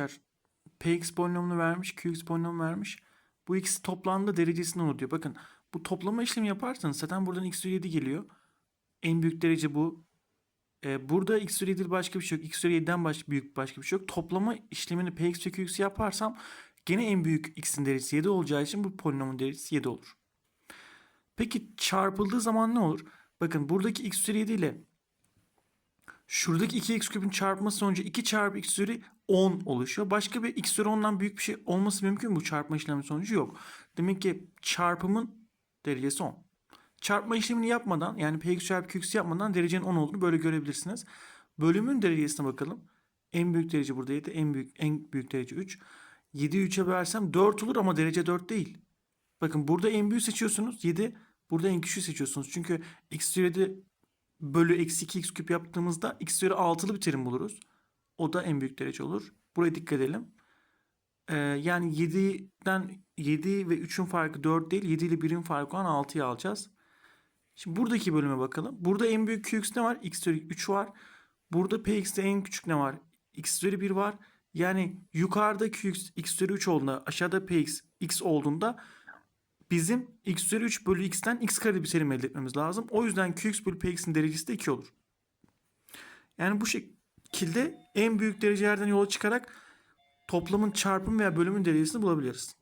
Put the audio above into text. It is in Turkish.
arkadaşlar px polinomunu vermiş, qx polinomunu vermiş. Bu ikisi toplamda derecesini olur diyor. Bakın bu toplama işlemi yaparsanız zaten buradan x üzeri 7 geliyor. En büyük derece bu. Ee, burada x üzeri 7 başka bir şey yok. x üzeri 7'den baş, büyük başka bir şey yok. Toplama işlemini px ve qx yaparsam gene en büyük x'in derecesi 7 olacağı için bu polinomun derecesi 7 olur. Peki çarpıldığı zaman ne olur? Bakın buradaki x üzeri 7 ile şuradaki 2x küpün çarpması sonucu 2 çarpı x üzeri 10 oluşuyor. Başka bir x üzeri 10'dan büyük bir şey olması mümkün mü? Bu çarpma işlemi sonucu yok. Demek ki çarpımın derecesi 10. Çarpma işlemini yapmadan yani px çarpı qx yapmadan derecenin 10 olduğunu böyle görebilirsiniz. Bölümün derecesine bakalım. En büyük derece burada 7, en büyük en büyük derece 3. 7'yi 3'e bölersem 4 olur ama derece 4 değil. Bakın burada en büyük seçiyorsunuz 7. Burada en küçüğü seçiyorsunuz. Çünkü x üzeri 7 bölü eksi 2x küp yaptığımızda x üzeri 6'lı bir terim buluruz. O da en büyük derece olur. Buraya dikkat edelim. Ee, yani 7'den 7 ve 3'ün farkı 4 değil. 7 ile 1'in farkı olan 6'yı alacağız. Şimdi buradaki bölüme bakalım. Burada en büyük qx ne var? x üzeri 3 var. Burada px'te en küçük ne var? x üzeri 1 var. Yani yukarıda qx x üzeri 3 olduğunda aşağıda px x olduğunda bizim x üzeri 3 bölü x'ten x kare bir terim elde etmemiz lazım. O yüzden qx bölü px'in derecesi de 2 olur. Yani bu şekilde en büyük derecelerden yola çıkarak toplamın çarpım veya bölümün derecesini bulabiliriz.